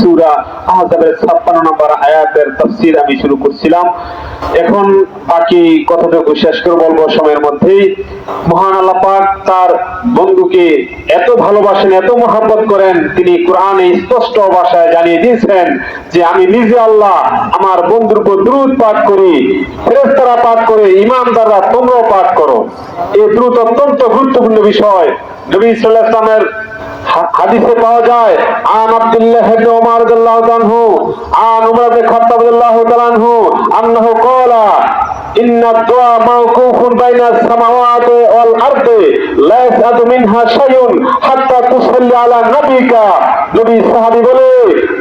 সূরা আহজাবের 56 নম্বর আয়াতের তাফসীর আমি শুরু করছিলাম। এখন বাকি কথাটুকু শেষ করে বলব সময়ের মধ্যেই। মহান আল্লাহ তার বন্ধুকে এত ভালোবাসেন, এত মহাব্বত করেন, তিনি কোরআনে স্পষ্ট ভাষায় জানিয়ে দিয়েছেন যে আমি নিজে আল্লাহ আমার বন্ধুর উপর দ্রুত পাঠ করি, ফেরেশতারা পাঠ করে, ইমানদাররা তোমরাও পাঠ করো। এই দ্রুত অত্যন্ত গুরুত্বপূর্ণ বিষয় নবী সাল্লাল্লাহু আলাইহি ওয়াসাল্লামের হা- হাদিসে পাওয়া যায়, আন আব্দুল্লাহ ইবনে ওমর রাদিয়াল্লাহু আনহু, আন উমর ইবনে খাত্তাব রাদিয়াল্লাহু তাআলা আনহু আন্নাহু ক্বালা বলে,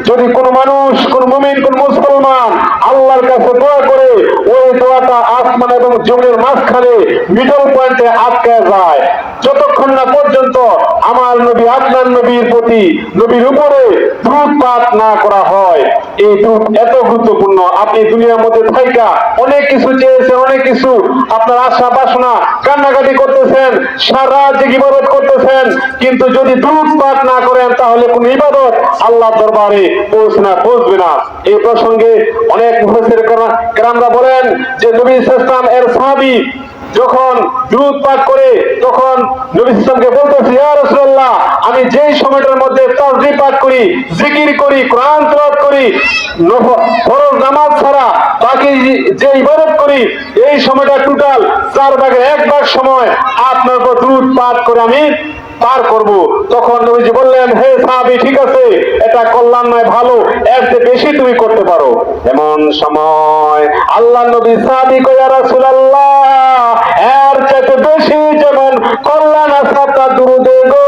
যদি কোন মানুষ, কোন মুমিন, কোন মুসলমান আল্লাহর কাছে দোয়া করে, ওই দোয়াটা আসমান এবং জমির মাঝখানে মিডল পয়েন্টে আটকে যায়। যতক্ষণ না পর্যন্ত আমার নবী, আপনার নবীর প্রতি নবীর উপরে দ্রুত পাঠ না করা হয়। এই দ্রুত এত গুরুত্বপূর্ণ। আপনি দুনিয়ার মধ্যে থাইকা অনেক কিছু চেয়েছেন অনেক কিছু। আপনার আশা বাসনা, কান্নাকাটি করতেছেন, সারা যে ইবাদত করতেছেন। কিন্তু যদি দুধ পাঠ না করেন, তাহলে কোন ইবাদত আল্লাহ দরবারে পৌঁছে না, পৌঁছবে না। এই প্রসঙ্গে অনেক মুহসের গ্রামরা বলেন যে নবী ইসলাম এর সাহাবী যখন দুধ পাঠ করে তখন নবী ইসলামকে বলতেছি রাসূলুল্লাহ, আমি যেই সময়টার মধ্যে তাসবিহ পাঠ করি, জিকির করি, কোরআন তেলাওয়াত করি ফরজ নামাজ ছাড়া বাকি যে ইবাদত করি, এই সময়টা টোটাল চার ভাগের এক ভাগ সময় আপনার উপর দুধ পাঠ করে আমি পার করব। তখন নবীজি বললেন, হে সাহাবী, ঠিক আছে, এটা কল্যাণ নয়, ভালো, এর চেয়ে বেশি তুমি করতে পারো। এমন সময় আল্লাহ নবী সাহাবী কয়া রাসূলুল্লাহ, এর চাইতে বেশি যেমন কল্যাণ আছে আপনার দুরুদে গো।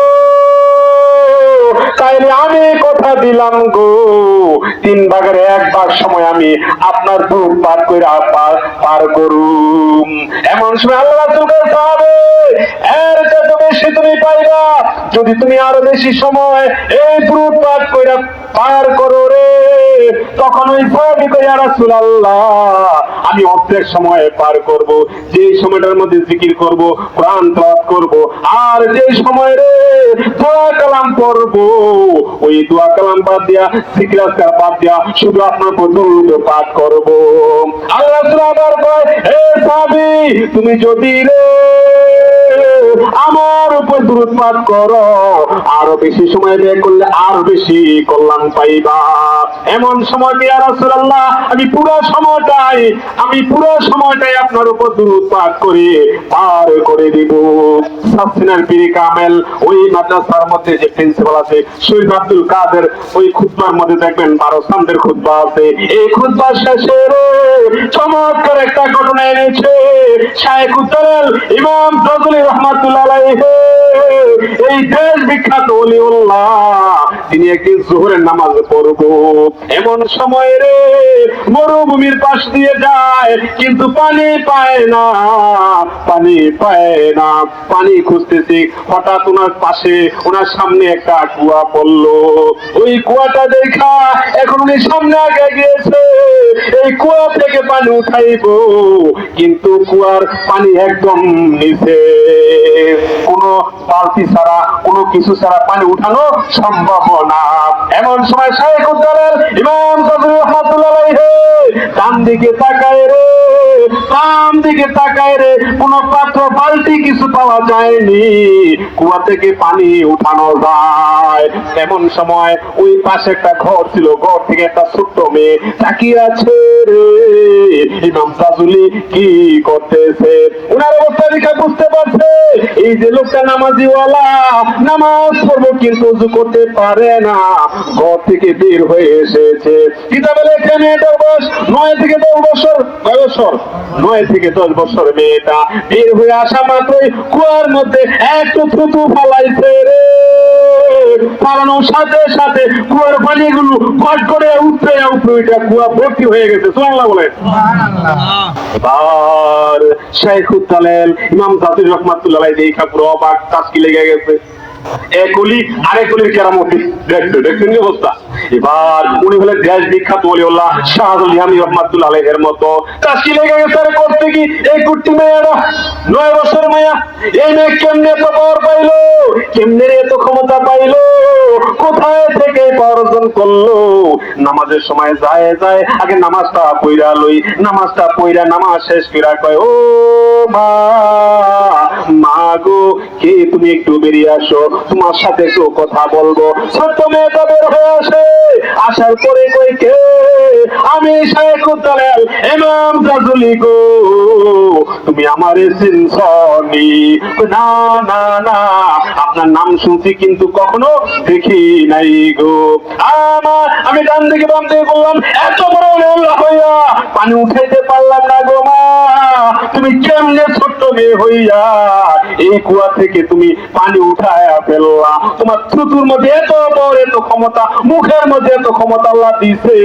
তাইলে আমি কথা দিলাম গো। তিন ভাগের এক ভাগ সময় আমি আপনার দুধ পার করে পার করুম। এমন সময় আল্লাহ রাসূল কাছে হবে এর তুমি পাইবা। যদি তুমি আরও বেশি সময় এই দ্রুত পাঠ কইরা পার করো রে, তখন ওই সাহাবী কই ইয়া রাসূলুল্লাহ, আমি অর্ধেক সময় পার করব যে সময়টার মধ্যে জিকির করব, কোরআন তেলাওয়াত করব, আর যে সময় রে দোয়া কালাম পড়ব, ওই দোয়া কালাম বাদ দিয়া জিকির আজকার বাদ দিয়া, শুধু আপনার দরুদ পাঠ করব। আল্লাহ রাসূল আবার কয়, হে সাহাবী, তুমি যদি রে আমার উপর দূরত পাঠ করো। আরও বেশি সময় ব্যয় করলে আরও বেশি কল্যাণ পাইবা। এমন সময় কি রাসূলুল্লাহ, আমি পুরো সময়টাই, আমি পুরো সময়টাই আপনার উপর দূরত পাঠ করে পার করে দিব। সাসিনার কামেল, ওই মাদ্রাসার মধ্যে যে প্রিন্সিপাল আছে, শহীদ আব্দুল কাদের, ওই মধ্যে দেখবেন বারো আছে। এই শেষে চমৎকার একটা ঘটনা এনেছে। শায়েখ উত্তরেল ইমাম ফজলি রহমাতুল্লাহ এই দেশ বিখ্যাত ওলিউল্লাহ তিনি একদিন জোহরের নামাজ পড়ব এমন সময় রে, মরুভূমির পাশ দিয়ে যায়, কিন্তু পানি পায় না, পানি পায় না। পানি খুঁজতেছে, হঠাৎ ওনার পাশে, ওনার সামনে একটা কুয়া পড়ল। ওই কুয়াটা দেখা এখন উনি সামনে আগে গিয়েছে। এই কুয়া থেকে পানি উঠাইবো, কিন্তু কুয়ার পানি একদম নিচে। কোনো বালতি ছাড়া, কোনো কিছু ছাড়া পানি উঠানো সম্ভব এমন সময় উদ্দালের ইমাম কাজুল দিকে তাকায় রে দিকে তাকায় রে, কোন পাত্র বালতি কিছু পাওয়া যায়নি। কুয়া থেকে পানি উঠানো যায়। এমন সময় ওই পাশে একটা ঘর ছিল, ঘর থেকে একটা ছোট্ট মেয়ে তাকিয়ে আছে। ইমাম সাজুলি কি করতেছে? অবস্থা বুঝতে পারছে। এই যে লোকটা নামাজিওয়ালা, নামাজ পড়ব কিন্তু উজু করতে পারে না। ঘর থেকে বের হয়ে এসেছে। কিতাবে লেখে মেয়েটার বয়স নয় থেকে দশ বছর নয় থেকে দশ বছর মেয়েটা। বের হয়ে আসা মাত্রই কুয়ার মধ্যে একটু থুতু ফালাইছে রে। ফালানোর সাথে সাথে কুয়ার পানিগুলো কট করে উঠতে উঠতে ওইটা কুয়া ভর্তি হয়ে গেছে। সোনাল্লাহ বলে এবার ইমাম জাতির রহমাতুল্লাহ অবাক তাস্কি লেগে গেছে। এক অলি আরেক অলির কেরামতি। দেখছে দেখছেন কি অবস্থা? এবার উনি হলেন দেশ বিখ্যাত শাহাদুল রহমাতুল্লাহ আলাইহির মতো। করতে কি এই কুট্টি মেয়েরা নয় বছর মেয়া। এই মেয়ে কেমনে এত পাওয়ার কেমনে এত ক্ষমতা পাইলো? কোথায় থেকে অর্জন করল? নামাজের সময় যায় যায়, আগে নামাজটা পইরা লই, নামাজটা পইরা নামাজ শেষ কইরা কয়, ও মা মা গো, কে তুমি একটু বেরিয়ে আসো? তোমার সাথে একটু কথা বলব। ছোট্ট মেয়েটা বের হয়ে আসে। আসার পরে আমি গো। তুমি আমারে চিনছনি? না না না, আপনার নাম শুনছি কিন্তু কখনো দেখি নাই গো। আমার আমি ডান দিকে বাম দিকে করলাম এত বড় উল্লাহ হইয়া পানি উঠাইতে পারলাম না গো মা। তুমি কেমনে ছোট্ট মেয়ে হইয়া এই কুয়া থেকে তুমি পানি উঠায়া ফেললা? তোমার থুতুর মধ্যে এত বড় এত ক্ষমতা মুখের মধ্যে এত ক্ষমতা আল্লাহ দিছে।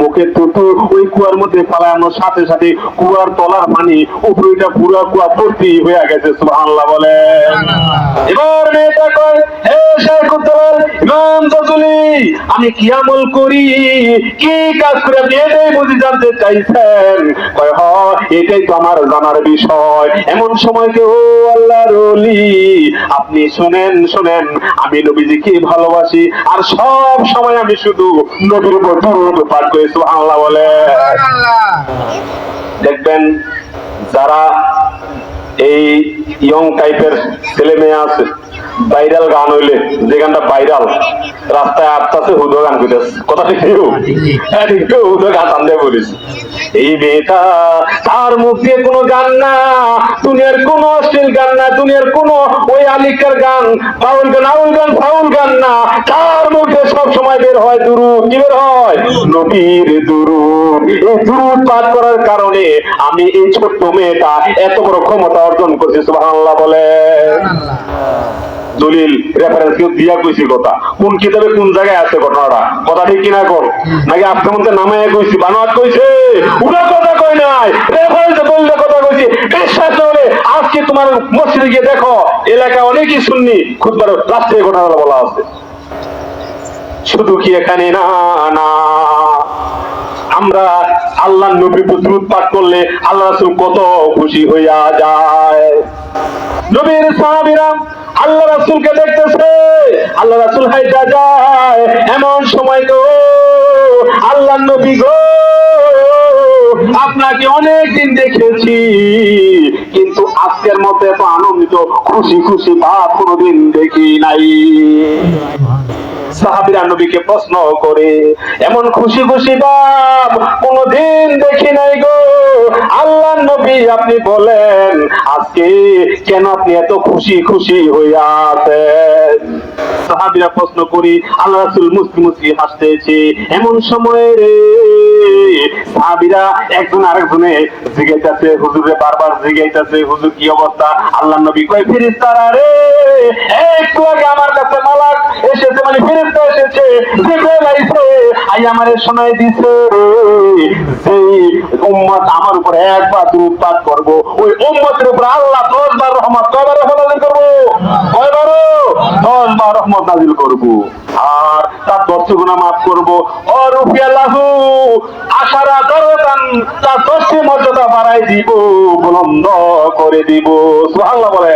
মুখে থুতু ওই কুয়ার মধ্যে ফালানোর সাথে সাথে কুয়ার তলার পানি উপরেটা পুরো কুয়া ভর্তি হয়ে গেছে সুবহানাল্লাহ বলে এবার মেয়েটা কয় হে শেখ উদ্দৌল ইমাম জাজুলি আমি কি আমল করি? কি কাজ করে আপনি এটাই বুঝি জানতে চাইছেন? কয় হ এটাই তো আমার জানার বিষয়। এমন সময় কেউ আল্লাহর ওলি আপনি শুনেন শুনেন আমি নবীজিকে ভালোবাসি আর সব সময় আমি শুধু নবীর উপর দুরুদ পাঠ করে সুবহানাল্লাহ বলে। দেখবেন যারা এই ইয়ং টাইপের ছেলে মেয়ে আছে ভাইরাল গান হইলে, যে গানটা ভাইরাল, রাস্তায় আসতেছে, হুদো গান কইতেছে। কথা ঠিক হ্যাঁ হুদো গান দিয়ে বলিস। এই মেয়েটা তার মুখ দিয়ে কোনো গান না, দুনিয়ার কোন অশ্লীল গান না, দুনিয়ার কোন ওই আলিকার গান বাউল গান, আউল গান, ফাউল গান না। তার মুখে সব সময় বের হয় দুরু কি বের হয়? নবীর দুরু এই দুরুদ পাঠ করার কারণে আমি এই ছোট্ট মেয়েটা এত বড় ক্ষমতা অর্জন করছি, সুবহানাল্লাহ বলে। দলিল রেফারেন্স দিয়া কইছি কথা। কোন কিতাবে কোন জায়গায় আছে ঘটনাটা? কথা ঠিক কিনা কর নাকি আজকের মধ্যে নামে কইছি বানোয়াট কইছে? উনা কথা কই নাই। রেফারেন্স দলিল কথা কইছি। বিশ্বাস হলে আজকে তোমার মসজিদে গিয়ে দেখো এলাকা অনেকই শুননি খুদবার রাষ্ট্রীয় ঘটনাটা বলা আছে। শুধু কি এখানে? না না। আমরা আল্লাহ নবী দুরূদ পাঠ করলে আল্লাহ রাসূল কত খুশি হইয়া যায়। নবীর সাহাবীরা আল্লাহ রাসূলকে দেখতেছে। আল্লাহ রাসূল হাইটা যায়। এমন সময় গো আল্লাহ নবী গো, আপনাকে অনেক দিন দেখেছি, কিন্তু আজকের মতো এত আনন্দিত, খুশি খুশি ভাব কোনোদিন দেখি নাই। সাহাবিরা নবীকে প্রশ্ন করে, এমন খুশি খুশি বাপ কোনদিন দেখি নাই গো। আল্লাহ নবী আপনি বলেন, আজকে কেন আপনি এত খুশি খুশি হইয়া আছেন? সাহাবিরা প্রশ্ন করি, আল্লাহ রাসূল মুসলিম মুসলিম হাসতেছে, এমন সময় রে সাহাবিরা একজন আরেকজনে হুজুরে বারবার হুজুর কি অবস্থা? আল্লাহ নবী কয়, ফেরেশতারা রে, একটু আগে আমার কাছে মালাক এসেছে মানে ফেরেশতা এসেছে আই আমারে শোনাই দিছে সেই উম্মত আমার উপর একবার পাঠ করব, ওই উম্মতের উপর আল্লাহ 10 বার রহমত, কয়বার রহমত করব? রহমত নাযিল করব। আর তার দশ গুণা মাফ করব। রুফিয়া আশারা দরদান তার দশটি মর্যাদা বাড়াই দিব, বুলন্দ করে দিব। সুবহানাল্লাহ বলে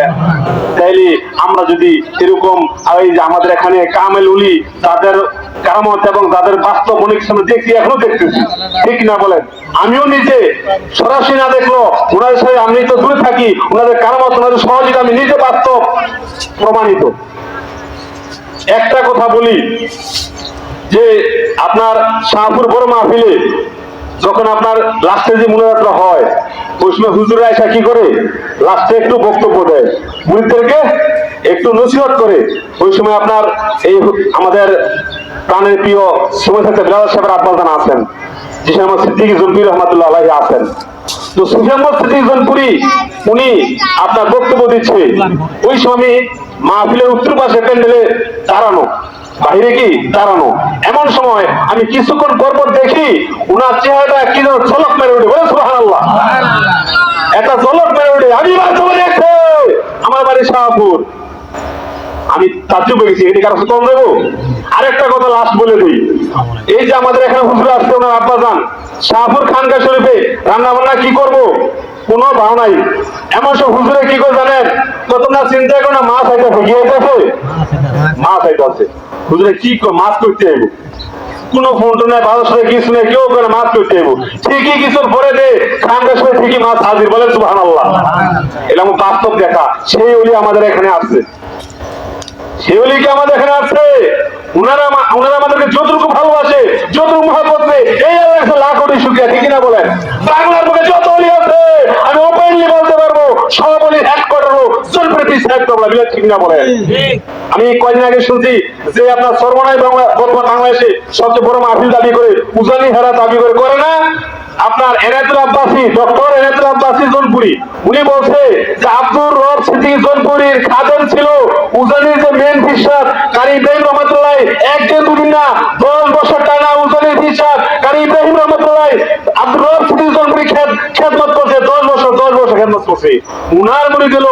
তাইলে আমরা যদি এরকম এই যে আমাদের এখানে কামেল উলি, তাদের কামত এবং তাদের বাস্তব অনেক সময় দেখছি, এখনও দেখতেছি। ঠিক না বলেন? আমিও নিজে সরাসরি না দেখল ওনাদের সাথে আমি তো দূরে থাকি, ওনাদের কারামত ওনাদের সহযোগিতা আমি নিজে বাস্তব প্রমাণিত। একটা কথা বলি, যে আপনার শাহপুর বড় মাহফিলে যখন আপনার লাস্টে যে মুনাজাতটা হয় ওই সময় হুজুরা এসা কি করে? লাস্টে একটু বক্তব্য দেয়। মুরিদদেরকে একটু নসিহত করে। ওই সময় আপনার এই আমাদের প্রাণের প্রিয় সময় থাকতে বিলাল সাহেবের আব্বাজান আছেন যে সময় সিদ্দিক জুলফি রহমাতুল্লাহ আলাইহি আছেন। তো সিদ্দিক জনপুরি উনি আপনার বক্তব্য দিচ্ছে। ওই স্বামী মা মাহফিলের উত্তর পাশে প্যান্ডেলে দাঁড়ানো বাইরে কি? দাঁড়ানো। এমন সময় আমি কিছুক্ষণ পর পর দেখি উনার চেহারাটা কি যেন ঝলক মেরে উঠে। বলে সুবাহ আল্লাহ একটা ঝলক মেরে উঠে। আমি বাস্তবে আমার বাড়ি শাহপুর। আমি তাজ্জব হয়ে গেছি, এটি কারও সাথে কম দেবো আরেকটা কথা লাস্ট বলে দিই। এই যে আমাদের এখানে হুজুর আসছে ওনার আব্বা যান, শাহপুর খানকা শরীফে রান্না বান্না কি করব? কোনো ভাও নাই। এমন সব হুজুরে কি করে জানেন? তো তোমরা চিন্তা করো না, মাছ আইতেছে গিয়ে গেছে। মাছ আইতেছে হুজুরে কি মাছ করতে যাব কোন ফোন টোন নাই বারোশো কিছু নেই কেউ করে মাছ করতে যাব ঠিকই কিছুর পরে দে খানকা শরীফ ঠিকই মাছ হাজির বলে সুহান আল্লাহ এরকম বাস্তব দেখা। সেই উলি আমাদের এখানে আসছে। কি আমাদের এখানে আছে উনারা উনারা আমাদেরকে যতটুকু ভালোবাসে, যতটুকু মহাপত এই লাখ কোটি বলেন? বাংলার বুকে যত অলি আছে, আমি ওপেনলি বলতে পারব, সব অলি এক করারও চলবে পিস এক করব বিরাট ঠিক না বলেন? আমি কয়দিন আগে শুনছি যে আপনার বর্তমান বাংলাদেশে সবচেয়ে বড় মাহফিল দাবি করে, উজানি হারা দাবি করে করে না? আপনার এনায়তুল আব্বাসী, ডক্টর এনায়তুল আব্বাসী জোনপুরি, উনি বলছে যে আব্দুর রব সিদ্দিক জোনপুরির খাদেম ছিল। উজানির যে মেন ফিসার কারি ইব্রাহিম রহমতুল্লাহ একদিন দুদিন না, দশ বছর টানা উজানির ফিসার কারি ইব্রাহিম রহমতুল্লাহ, আব্দুর রব সিদ্দিক জোনপুরি খেদ খেদমত করছে, দশ বছর দশ বছর খেদমত করছে। উনার মনে দিল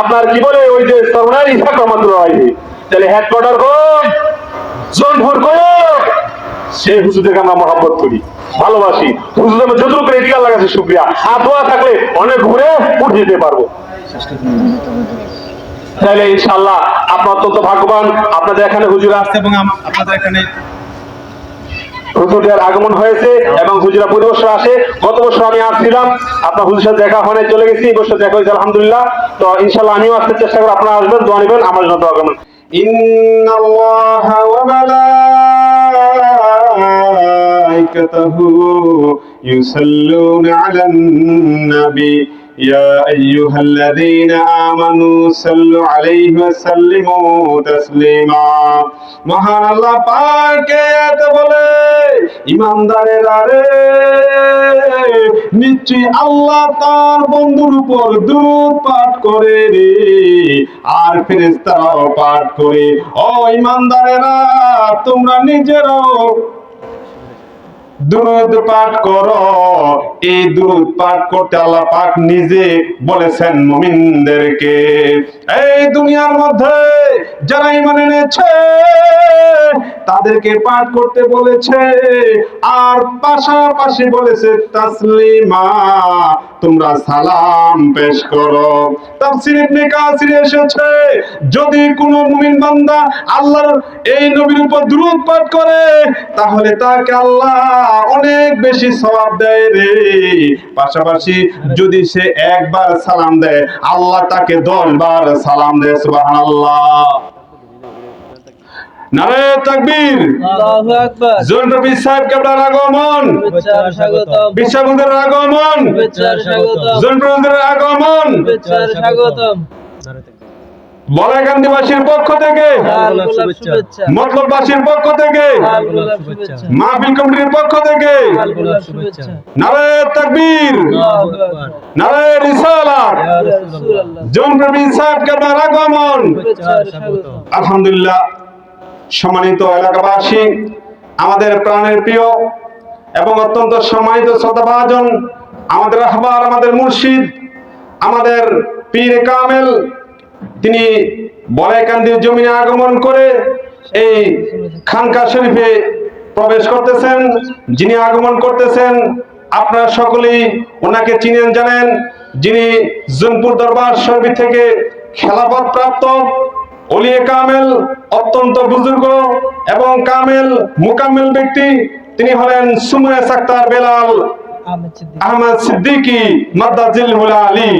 আপনার কি বলে, ওই যে সরনার ইসাক রহমতুল্লাহ তাহলে হেডকোয়ার্টার কোন? জোনপুর কোন? সেই হুজুরদেরকে আমরা মহাব্বত করি। ভালোবাসি। বুঝলাম যত ক্রেটিকাল লাগাছে শুক্রিয়া আতোয়া থাকলে অনেক ঘুরে উঠে যেতে পারব। তাহলে ইনশাল্লাহ আপনার তো ভাগ্যবান। আপনাদের এখানে হুজুর আসছে এবং আপনাদের এখানে হুজুরের আগমন হয়েছে এবং হুজুরা প্রতি বছর আসে। গত বছর আমি আসছিলাম। আপনার হুজুর সাথে দেখা হয় চলে গেছি। এই বছর দেখা হয়েছে আলহামদুলিল্লাহ। তো ইনশাল্লাহ আমিও আসতে চেষ্টা করি আপনারা আসবেন দোয়া নেবেন আমার জন্য দোয়া করবেন। ইন্নাল্লাহ ওয়া وملائكته يصلون على النبي يا أيها الذين آمنوا صلوا عليه وسلموا تسليما মহান আল্লাহ পাকে এত বলে ইমানদারেরা রে নিশ্চয়ই আল্লাহ তার বন্ধুর উপর দুরূদ পাঠ করে রে আর ফেরেশতারাও পাঠ করে ও ইমানদারেরা তোমরা নিজেরাও দুরুদ পাঠ করো। এই দুরুদ পাঠ করতে আল্লাহ পাক নিজে বলেছেন মুমিনদেরকে। এই দুনিয়ার মধ্যে যারা ইমান এনেছে, তাদেরকে পাঠ করতে বলেছে। আর পাশাপাশি বলেছে, তাসলিমা, তোমরা সালাম পেশ করো। কাসির এসেছে, যদি কোনো মুমিন বান্দা আল্লাহর এই নবীর উপর পাঠ করে, তাহলে তাকে আল্লাহ অনেক বেশি সওয়াব দেয় রে। পাশাপাশি যদি সে একবার সালাম দেয়, আল্লাহ তাকে দশ বার সালাম দেয়, সুবহানাল্লাহ। নারে তাকবীর। আল্লাহু আকবার। জোন রবি সাহেব কেবলার আগমন আর স্বাগতম। বিশ্ববন্ধুর আগমন স্বাগতম। শুভেচ্ছা স্বাগতম। বলাইকান্দিবাসীর পক্ষ থেকে মতলববাসীর পক্ষ মাহফিল কমিটির পক্ষ তাকবীর রিসালাত। ইয়া সাহেব আগমন। আলহামদুলিল্লাহ সম্মানিত এলাকাবাসী আমাদের প্রাণের প্রিয় এবং অত্যন্ত সম্মানিত শ্রদ্ধাভাজন আমাদের আহবার আমাদের মুর্শিদ আমাদের পীর কামেল তিনি বলাইকান্দির জমিনে আগমন করে এই খানকা শরীফে প্রবেশ করতেছেন। যিনি আগমন করতেছেন আপনারা সকলেই ওনাকে চিনেন জানেন। যিনি জুনপুর দরবার শরীফ থেকে খেলাফত প্রাপ্ত অলিয়ে কামেল অত্যন্ত বুজুর্গ এবং কামেল মুকাম্মেল ব্যক্তি। তিনি হলেন সুময়ে সাক্তার বেলাল আহমেদ সিদ্দিক। মাদ্দাজিল আলী।